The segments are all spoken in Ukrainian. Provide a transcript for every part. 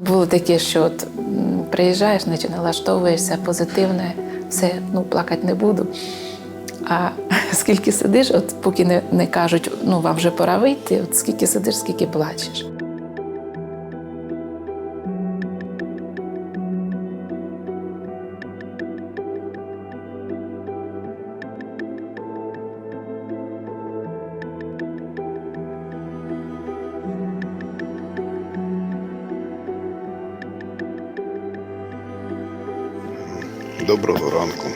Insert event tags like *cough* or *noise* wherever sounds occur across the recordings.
Було таке, що от приїжджаєш, наче налаштовуєшся позитивне, все, ну плакати не буду. А *laughs* скільки сидиш, от поки не, не кажуть, ну вам вже пора вийти, от скільки сидиш, скільки плачеш. Доброго ранку.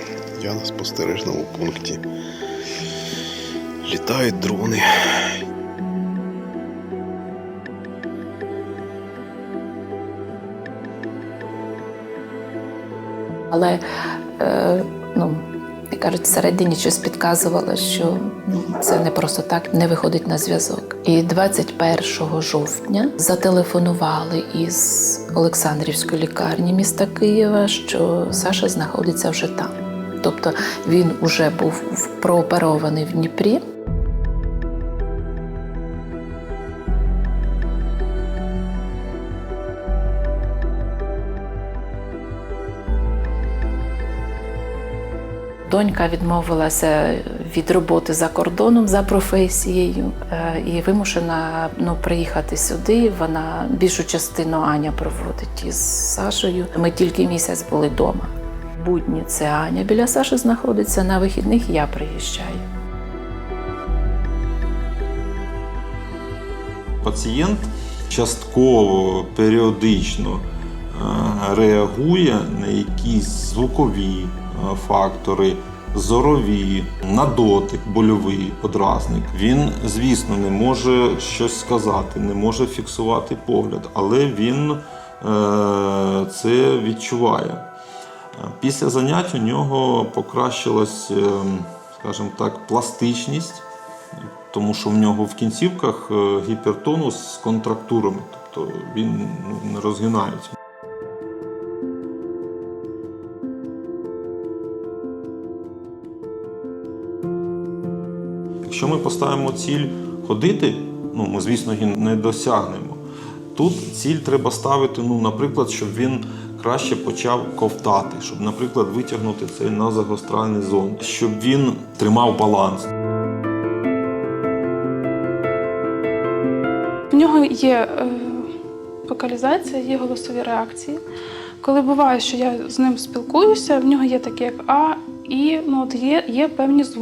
Я на спостережному пункті. Літають дрони. Але е, ну, як кажуть, всередині щось підказувало, що ну, це не просто так не виходить на зв'язок. І 21 жовтня зателефонували із Олександрівської лікарні міста Києва, що Саша знаходиться вже там. Тобто він вже був прооперований в Дніпрі. Донька відмовилася від роботи за кордоном за професією е, і вимушена ну, приїхати сюди. Вона більшу частину Аня проводить із Сашею. Ми тільки місяць були вдома. Будні це Аня біля Саші знаходиться. На вихідних я приїжджаю. Пацієнт частково періодично реагує на якісь звукові е, фактори, зорові, на дотик, больовий подразник. Він, звісно, не може щось сказати, не може фіксувати погляд, але він е, це відчуває. Після занять у нього покращилась, е, скажімо так, пластичність тому що в нього в кінцівках гіпертонус з контрактурами, тобто він ну, не розгинається. Якщо ми поставимо ціль ходити, ну ми, звісно, її не досягнемо. Тут ціль треба ставити, ну, наприклад, щоб він краще почав ковтати, щоб, наприклад, витягнути цей назогостральний зонд, щоб він тримав баланс. В нього є е, вокалізація, є голосові реакції. Коли буває, що я з ним спілкуюся, в нього є таке як А, І, ну от є, є певні звуки.